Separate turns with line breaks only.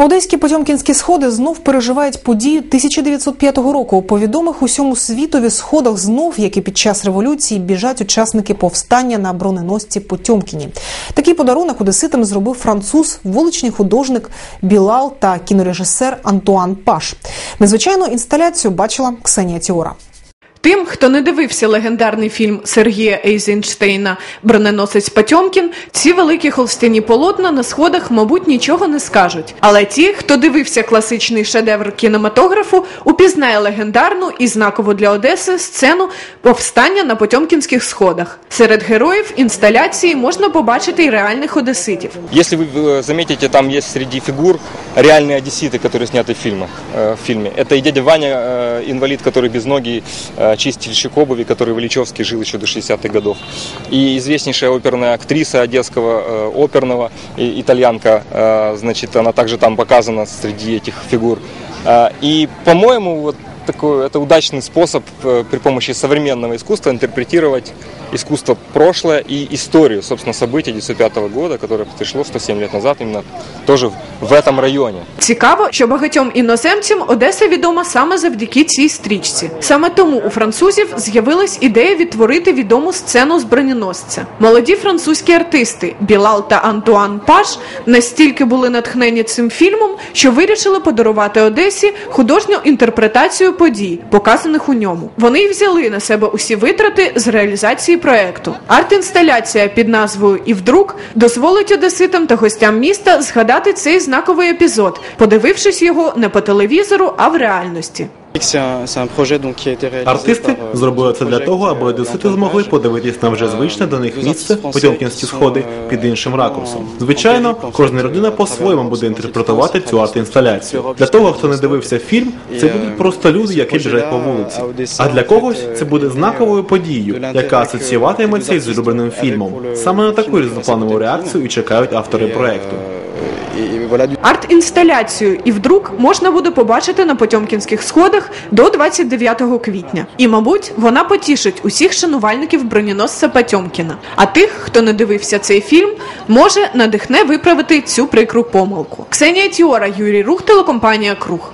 Одеські Потьомкінські сходи знов переживають подію 1905 року. По відомих усьому світові сходах знов, як і під час революції, біжать учасники повстання на броненосці Потьомкіні. Такий подарунок одеситам зробив француз, вуличний художник Білал та кінорежисер Антуан Паш. Незвичайну інсталяцію бачила Ксенія Тіора.
Тим, хто не дивився легендарний фільм Сергія Ейзенштейна Броненосець Патьомкін, ці великі холстяні полотна на сходах, мабуть, нічого не скажуть. Але ті, хто дивився класичний шедевр кінематографу, упізнає легендарну і знакову для Одеси сцену повстання на Потьомкінських сходах. Серед героїв інсталяції можна побачити й реальних одеситів.
Если вы э, заметите, там есть среди фигур реальные одесситы, которые сняты в, фильмах, э, в фильме. Это и дядя Ваня, э, инвалид, который без ноги, э, чистильщик обуви, который в Ильичевске жил еще до 60-х годов. И известнейшая оперная актриса одесского э, оперного, итальянка, э, значит, она также там показана среди этих фигур. Э, И, по-моему, вот такой, это удачный способ э, при помощи современного искусства интерпретировать искусство прошлое и историю, собственно, событий 1905 года, которое произошло 107 лет назад, именно тоже в- в этом районе.
Цікаво, що багатьом іноземцям Одеса відома саме завдяки цій стрічці. Саме тому у французів з'явилась ідея відтворити відому сцену з броненосця. Молоді французькі артисти Білал та Антуан Паш настільки були натхнені цим фільмом, що вирішили подарувати Одесі художню інтерпретацію подій, показаних у ньому. Вони взяли на себе усі витрати з реалізації проекту. Арт-інсталяція під назвою І вдруг дозволить одеситам та гостям міста згадати цей знаковий епізод, подивившись його не по телевізору, а в реальності.
Été réalisé
Артисти
euh,
зробили це для того, аби одесити змогли подивитись на вже звичне до них місце Потьомкінські сходи під іншим
euh,
ракурсом. Звичайно, кожна людина по-своєму буде інтерпретувати цю арт-інсталяцію. Для того, хто не дивився фільм, це
е,
будуть просто люди, які біжать по вулиці.
а
для когось це буде
е,
знаковою подією, яка асоціюватиметься із улюбленим фільмом. Саме на таку різнопланову реакцію і чекають автори проекту.
Et voilà,
Арт-інсталяцію і вдруг можна буде побачити на Потьомкінських сходах до 29 квітня. І, мабуть, вона потішить усіх шанувальників броненосця Потьомкіна. А тих, хто не дивився цей фільм, може надихне виправити цю прикру помилку. Ксенія Тіора, Юрій Рух, телекомпанія Круг.